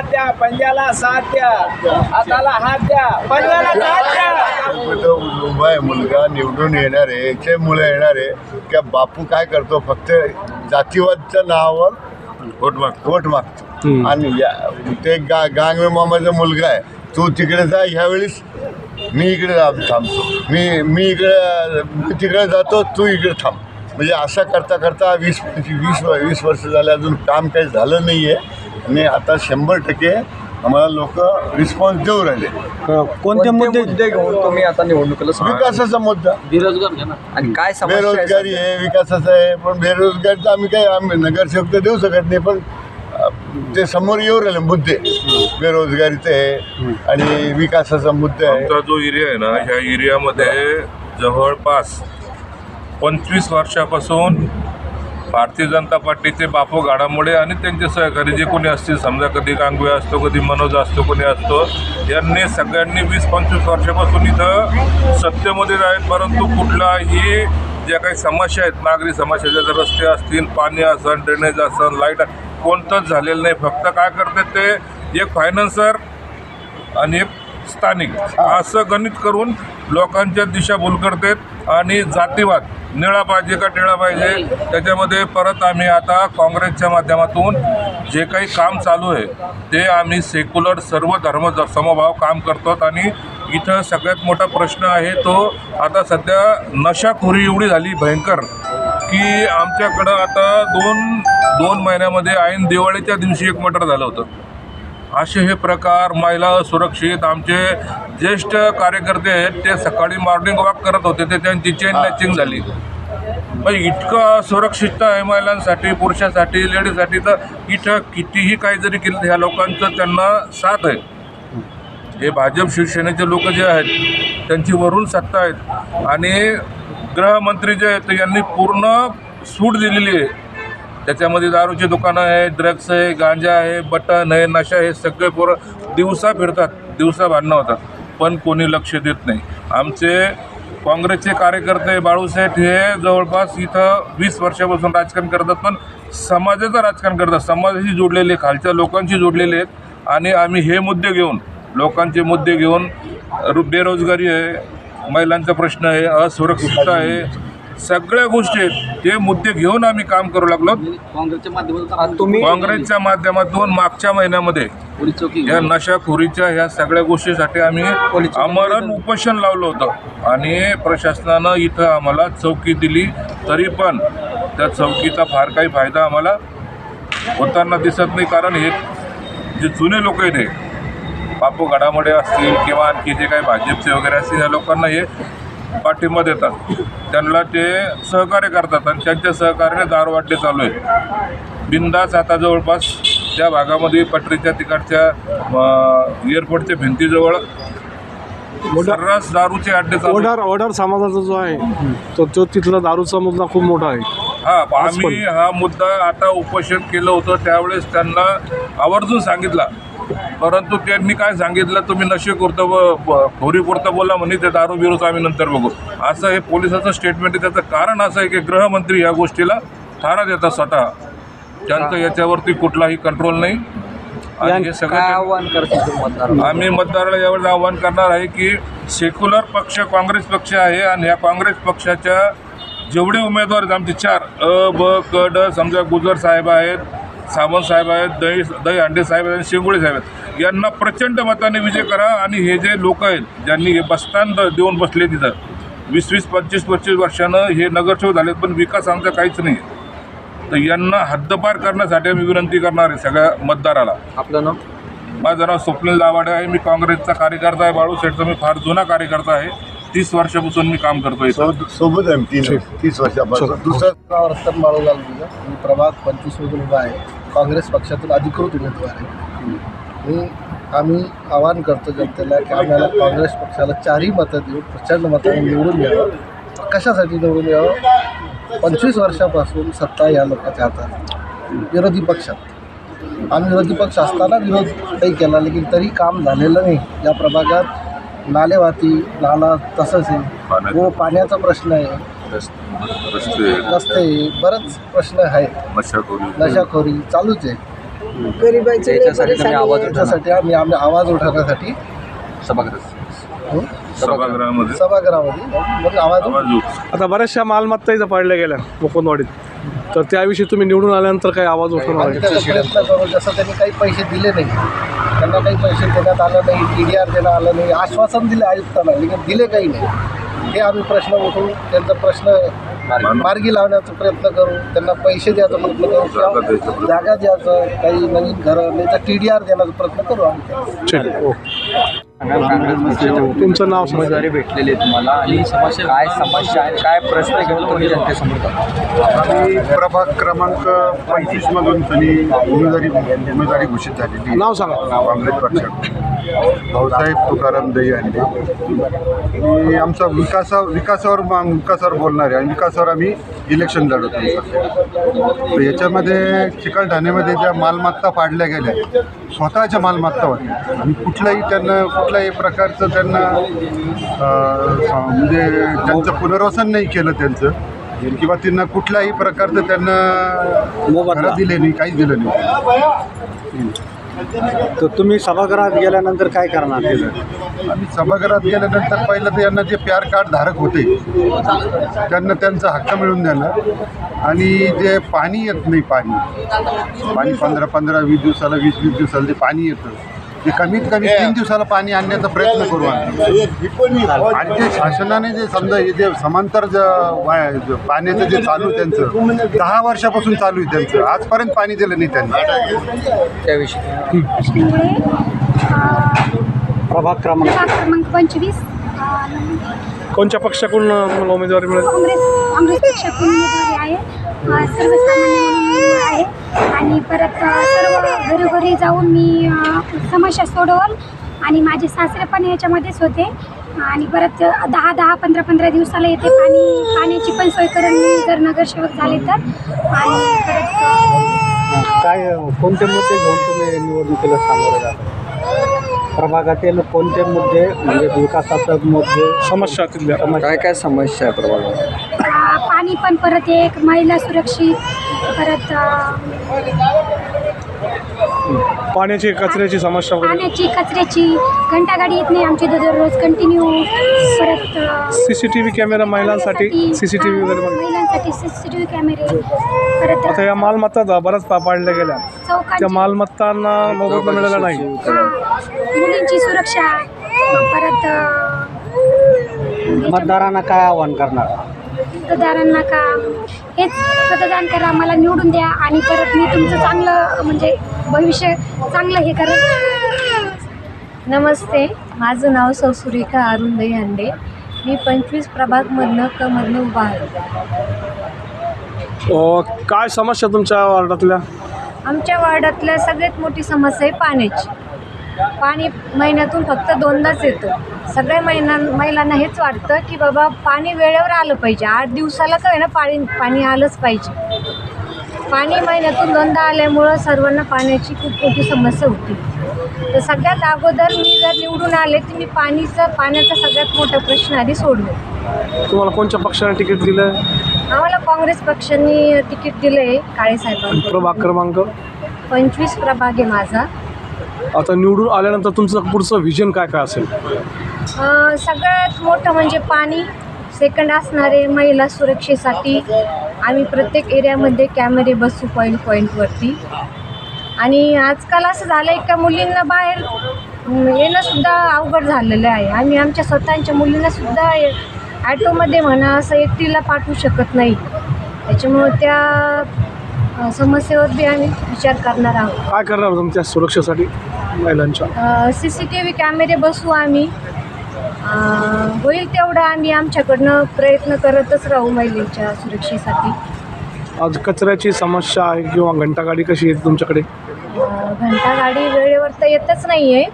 हात द्या पंजाला साथ द्या. हाताला हात द्या पंजाला साथ द्या. उभा आहे मुलगा निवडून येणार आहे याच्यामुळे येणार आहे. की बापू काय करतो फक्त जातीवादच्या नावावर वोट माग वोट मागतो. आणि या- ते गा गांगवे मामाचा मुलगा आहे. तू तिकडे जा ह्यावेळेस मी इकडे थांब- थांबतो. मी मी इकडे मी तिकडे जातो तू इकडे थांब. म्हणजे असं करता करता वीस वीस वीस वर्ष झाले अजून काम काही झालं नाही आहे आणि आता शंभर टक्के आम्हाला लोक रिस्पॉन्स देऊ राहिले. कोणते मुद्दे? घेऊन तुम्ही आता निवडणुकीला समोर- विकासाचा मुद्दा. बेरोजगार आणि काय समस्या आहे बेरोजगारी आहे विकासाचं आहे पण बेरोजगारीचं आम्ही काही आम्ही नगरसेवक तर देऊ शकत नाही पण अ, ते समोर येऊ राहिले मुद्दे. बेरोजगारीचे आहे आणि विकासाचा मुद्दा आहे. आमचा जो एरिया आहे ना ह्या एरियामध्ये जवळपास पंचवीस वर्षापासून भारतीय जनता पार्टीचे बापू गाडामुळे आणि त्यांचे सहकारी जे कोणी असतील समजा कधी गांगुळे असतो कधी मनोज असतो कोणी असतो यांनी सगळ्यांनी वीस पंचवीस वर्षापासून इथं सत्तेमध्ये आहेत परंतु कुठलाही ज्या काही समस्या आहेत नागरी समस्या ज्या रस्ते असतील पाणी असन ड्रेनेज असन लाइट कोणतंच झालेलं नाही. फक्त काय करतात ते एक फायनान्सर आणि एक स्थानिक असं गणित करून लोकांच्या दिशाभूल करतात आणि जातीवाद निळा पाहिजे का टिळा पाहिजे? त्याच्यामध्ये परत आम्ही आता काँग्रेसच्या माध्यमातून जे काही काम चालू आहे ते आम्ही सेक्युलर सर्व धर्म समभाव काम करतो आणि इथं सगळ्यात मोठा प्रश्न आहे तो आता सध्या नशाखोरी एवढी झाली भयंकर की आमच्याकडं आता दोन दोन महिन्यामध्ये ऐन दिवाळीच्या दिवशी एक मटर झालं होतं. असे हे प्रकार महिला सुरक्षित आमचे ज्येष्ठ कार्यकर्ते आहेत ते सकाळी मॉर्निंग वॉक करत होते ते त्यांची चेन लॅचिंग झाली. मग इतकं सुरक्षितता आहे महिलांसाठी पुरुषासाठी लेडीजसाठी तर इथं कितीही काही जरी केलं ह्या लोकांचं त्यांना साथ आहे. हे भाजप शिवसेनेचे लोक जे आहेत त्यांची वरून सत्ता आहेत. आणि गृहमंत्री जे आहेत यांनी पूर्ण सूट दिलेली आहे. त्याच्यामध्ये दारूची दुकानं आहे ड्रग्स आहे गांजा आहे बटन आहे नशा हे सगळे पोरं दिवसा फिरतात दिवसा भांडणं होतात. पण कोणी लक्ष देत नाही. आमचे काँग्रेसचे कार्यकर्ते बाळूसाहेब हे जवळपास इथं वीस वर्षापासून राजकारण करतात पण समाजाचं राजकारण करतात. समाजाशी जोडलेले खालच्या लोकांशी जोडलेले आहेत. आणि आम्ही हे मुद्दे घेऊन लोकांचे मुद्दे घेऊन रु- बेरोजगारी आहे महिलांचा प्रश्न आहे असुरक्षितता आहे सगळ्या गोष्टी आहेत. ते मुद्दे घेऊन आम्ही काम करू लागलो. काँग्रेसच्या माध्यमातून तुम्ही? काँग्रेसच्या माध्यमातून मागच्या महिन्यामध्ये या नशाखोरीच्या ह्या सगळ्या गोष्टीसाठी आम्ही आमरण उपोषण लावलं होतं. आणि प्रशासनानं इथं आम्हाला चौकी दिली तरी पण त्या चौकीचा फार काही फायदा आम्हाला होताना दिसत नाही. कारण हे जे जुने लोक आहेत हे बापू घडामोडे असतील किंवा आणखी जे काही भाजपचे वगैरे असतील ह्या लोकांना हे पाठिंबा देतात. त्यांना ते सहकार्य करतात आणि त्यांच्या सहकार्याने दारवाटले चालू आहे बिंदास आता जवळपास त्या भागामध्ये पटरीच्या तिकडच्या एअरपोर्टच्या भिंतीजवळ सर्रास दारूचे अड्डे. ओढार ओढार समाजाचा जो आहे तो तो तिथला दारूचा मुद्दा खूप मोठा आहे हा. आम्ही हा मुद्दा आता उपोषण केलं होतं त्यावेळेस त्यांना आवर्जून सांगितला परंतु त्यांनी काय सांगितलं तुम्ही नशे करतो व खोरी पुरतं बोला म्हणे ते दारू बिरूचं आम्ही नंतर बघू. असं हे पोलिसाचं स्टेटमेंट आहे त्याचं कारण असं आहे की गृहमंत्री या गोष्टीला थारा देतात स्वतः. त्यांचं याच्यावरती कुठलाही कंट्रोल नाही. आणि हे सगळं आव्हान मतदार आम्ही मतदाराला यावेळेस आव्हान करणार आहे की सेक्युलर पक्ष काँग्रेस पक्ष आहे आणि ह्या काँग्रेस पक्षाच्या जेवढे उमेदवार आमचे चार अ ब क ड समजा गुजर साहेब आहेत सावंत साहेब आहेत दही दही हांडे साहेब आहेत शेंगुळे साहेब आहेत. यांना प्रचंड मताने विजय करा आणि हे जे लोक आहेत ज्यांनी हे बस्तान द- देऊन बसले तिथं वीस वीस पंचवीस पंचवीस वर्षानं हे नगरसेवक झालेत पण विकास आमचा काहीच नाही. तर यांना हद्दपार करण्यासाठी आम्ही विनंती करणार आहे सगळ्या मतदाराला. आपलं नाव? माझं नाव स्वप्नील दावाडे आहे. मी काँग्रेसचा कार्यकर्ता आहे बाळू शेठचा मी फार जुना कार्यकर्ता आहे. तीस वर्षापासून मी काम करतो इथं. सो- सोबत आहे तीस वर्षापासून. दुसरं नाव रतन बाळूलाल मी प्रभाग पंचवीस मधून उभा आहे. काँग्रेस पक्षातून अधिकृत उमेदवार आहे. मी आम्ही आवाहन करतो जनतेला की आम्हाला काँग्रेस पक्षाला चारही मतं देऊन प्रचंड मताने निवडून यावं. कशासाठी निवडून यावं? पंचवीस वर्षापासून सत्ता या लोकांच्या हातात. विरोधी पक्षात आम्ही विरोधी पक्ष असताना विरोध काही केला लेकिन तरी काम झालेलं नाही. या प्रभागात नालेवाती नाला तसंच आहे. व पाण्याचा प्रश्न आहे. रस्ते रस्ते बरेच प्रश्न आहेत. मशाखोरी नशाखोरी चालूच आहे. त्याच्यासाठी तुम्ही आवाज उठवला त्याच्यासाठी आम्ही आम्ही आवाज उठवण्यासाठी सभागृह. हं, सभागृहामध्ये. सभागृहामध्ये. मग आवाज उठ- आवाज उठ. आता बऱ्याचशा मालमत्ता इथं पाडल्या गेल्या मुकुंदवाडीत तर त्याविषयी तुम्ही निवडून आल्यानंतर काही आवाज उठवणार आम्ही आहे. त्याचा प्रयत्न करू जसं त्यांनी काही पैसे दिले नाही. त्यांना काही पैसे देण्यात आलं नाही टी डी आर देण्यात आलं नाही आश्वासन दिले आयुक्तांना लेकिन दिले काही नाही. हे आम्ही प्रश्न उठवू त्यांचा प्रश्न मार्गी लावण्याचा प्रयत्न करू त्यांना पैसे द्यायचा प्रयत्न करू जागा द्यायचा काही नवीन घरं नाही तर टी डी आर देण्याचा प्रयत्न करू आम्ही. ठीक आहे ओके काँग्रेस पक्षाच्या तुमचं नाव उमेदवारी भेटलेली आहे तुम्हाला. आणि काय समस्या आहे काय प्रश्न घेऊन तुम्ही जनतेसमोर प्रभाग क्रमांक पंचवीस मधून त्यांनी उमेदवारी उमेदवारी घोषित झालेली. नाव सांगा. काँग्रेस पक्षात भाऊसाहेब तुकाराम दहीहंडे आणि आमचा विकासा विकासावर मा- विकासावर बोलणार आहे आणि विकासावर आम्ही इलेक्शन लढवतो. तर याच्यामध्ये चिकलठाण्यामध्ये ज्या मालमत्ता पाडल्या गेल्या स्वतःच्या मालमत्ता होत्या. आणि कुठल्याही त्यांना कुठल्याही प्रकारचं त्यांना म्हणजे त्यांचं पुनर्वसन नाही केलं त्यांचं. किंवा त्यांना कुठल्याही प्रकारचं त्यांना दिले नाही काहीच दिलं नाही. तर तुम्ही सभागृहात गेल्यानंतर काय करणार तिथं? आम्ही सभागृहात गेल्यानंतर पहिलं तर यांना जे प्यार कार्ड धारक होते त्यांना त्यांचा हक्क मिळून द्यायला आणि जे पाणी येत नाही पाणी पाणी पंधरा पंधरा वीस दिवसाला वीस वीस दिवसाला जे पाणी येतं ते कमीत कमी तीन दिवसाला पाणी आणण्याचा प्रयत्न करू आम्ही आणि ते शासनाने जे समजा हे जे समांतर ज- वाय- ज- पाण्याचं जे चालू आहे त्यांचं दहा वर्षापासून चालू आहे त्यांचं. आजपर्यंत पाणी दिलं नाही त्यांनी. त्याविषयी प्रभाग क्रमांक. क्रमांक पंचवीस. कोणत्या पक्षाकडून उमेदवारी मिळेल? काँग्रेस काँग्रेस पक्षातून उमेदवारी आहे. सर्वसामान्य आहे. आणि परत सर्व घरोघरी जाऊन मी समस्या सोडवल. आणि माझे सासरे पण याच्यामध्येच होते. आणि परत दहा दहा पंधरा पंधरा दिवसाला येते पाणी पाण्याची पण सोय करून मी जर नगरसेवक झाले तर. आणि परत काय कोणते मुद्दे घेऊन तुम्ही निवडणुकीला सामोरे जाता? प्रभागातील कोणते मुद्दे म्हणजे विकासाचे मुद्दे? समस्या काय काय समस्या आहे प्रभागात अ, पाणी पण परत एक महिला सुरक्षित परत पाण्याची कचऱ्याची समस्या वगैरे? पाण्याची कचऱ्याची घंटागाडी येत नाही आमची दररोज कंटिन्यू परत अ, C C T V camera महिलांसाठी सी सी टी व्ही हा, वगैरे महिलांसाठी सी सी टी व्ही कॅमेरे परत आता या मालमत्ता ज- बऱ्याच पा- पाडल्या गेल्या. त्या चौकांची मालमत्तांना मोबदला मिळाला नाही. हा, मुलींची सुरक्षा परत अ, मतदारांना काय आवाहन करणार? मतदारांना का? हेच मतदान करा मला निवडून द्या आणि परत मी तुमचं चांगलं म्हणजे भविष्य चांगलं हे करेन. नमस्ते माझं नाव सौ सुरेखा अरुण दहीहंडे मी पंचवीस प्रभागमधनं क मधनं उभा आहे. अं, काय समस्या तुमच्या वार्डातल्या? आमच्या वार्डातल्या सगळ्यात मोठी समस्या आहे पाण्याची. पाणी महिन्यातून फक्त दोनदाच येतं. सगळ्या महिना महिलांना हेच वाटतं की बाबा पाणी वेळेवर आलं पाहिजे. आठ दिवसाला का ना पाणी पाणी आलंच पाहिजे. पाणी महिन्यातून दोनदा आल्यामुळं सर्वांना पाण्याची खूप मोठी समस्या होती. तर सगळ्यात अगोदर मी जर निवडून आले तर मी पाणीचा पाण्याचा सगळ्यात मोठा प्रश्न आधी सोडवेल तुम्हाला कोणत्या पक्षाने तिकीट दिलं? आम्हाला काँग्रेस पक्षाने तिकीट दिलं आहे काळेसाहेबांकडून प्रभाग क्रमांक? पंचवीस प्रभाग आहे माझा. आता निवडून आल्यानंतर तुमचं पुढचं व्हिजन काय काय असेल? सगळ्यात मोठं म्हणजे पाणी सेकंड असणारे महिला सुरक्षेसाठी आम्ही प्रत्येक एरियामध्ये कॅमेरे बसू पॉईंट पॉईंटवरती आणि आजकाल असं झालं आहे का मुलींना बाहेर अं, येणंसुद्धा अवघड झालेलं आहे. आम्ही आमच्या स्वतःच्या मुलींनासुद्धा ॲटोमध्ये म्हणा असं एकटीला पाठवू शकत नाही. त्याच्यामुळं त्या समस्येवर बी आम्ही विचार करणार आहोत. काय करणार तुमच्या सुरक्षेसाठी महिलांच्या? सी सी टी व्ही कॅमेरे बसवू आम्ही. अं, होईल तेवढं आम्ही आमच्याकडनं प्रयत्न करतच राहू महिलेच्या सुरक्षेसाठी. आज कचऱ्याची समस्या आहे किंवा घंटागाडी कशी येते तुमच्याकडे? अं, घंटागाडी वेळेवर तर येतच नाही आहे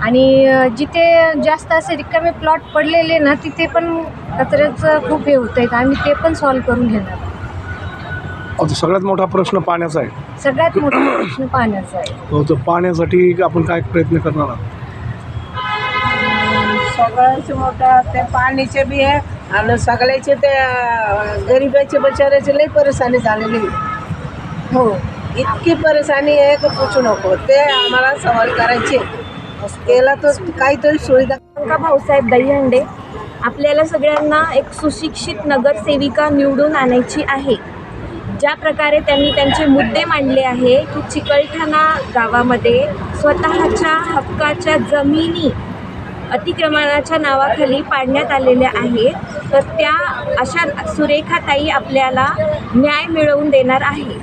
आणि अं, जिथे जास्त असे रिकामे प्लॉट पडलेले ना तिथे पण कचऱ्याचं खूप हे होतं आहे आम्ही ते पण सॉल्व करून घेणार. आता सगळ्यात मोठा प्रश्न पाण्याचा आहे. सगळ्यात मोठा प्रश्न पाण्याचा आहे. हो, तर पाण्यासाठी आपण काय प्रयत्न करणार आहात? सगळ्यात मोठं ते पाणीचे बी आहे आणि सगळ्याचे ते अं, गरिबाचे बिचाराचे लई परेशानी झालेली आहे. हो इतकी परेशानी आहे की पूछू नको. ते आम्हाला सवाल करायचे. केला तर काहीतरी सुविधा प्रियंका भाऊसाहेब दहीहंडे? आपल्याला सगळ्यांना एक सुशिक्षित नगरसेविका निवडून आणायची आहे. ज्या प्रकारे त्यांनी त्यांचे मुद्दे मांडले आहे की चिकलठाणा गावामध्ये स्वतःच्या हक्काच्या जमिनी अतिक्रमणाच्या नावाखाली पाडण्यात आलेल्या आहेत तर त्या अशा सुरेखाताई आपल्याला न्याय मिळवून देणार आहे.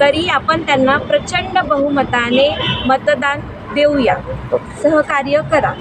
तरी आपण त्यांना प्रचंड बहुमताने मतदान देऊया. सहकार्य करा.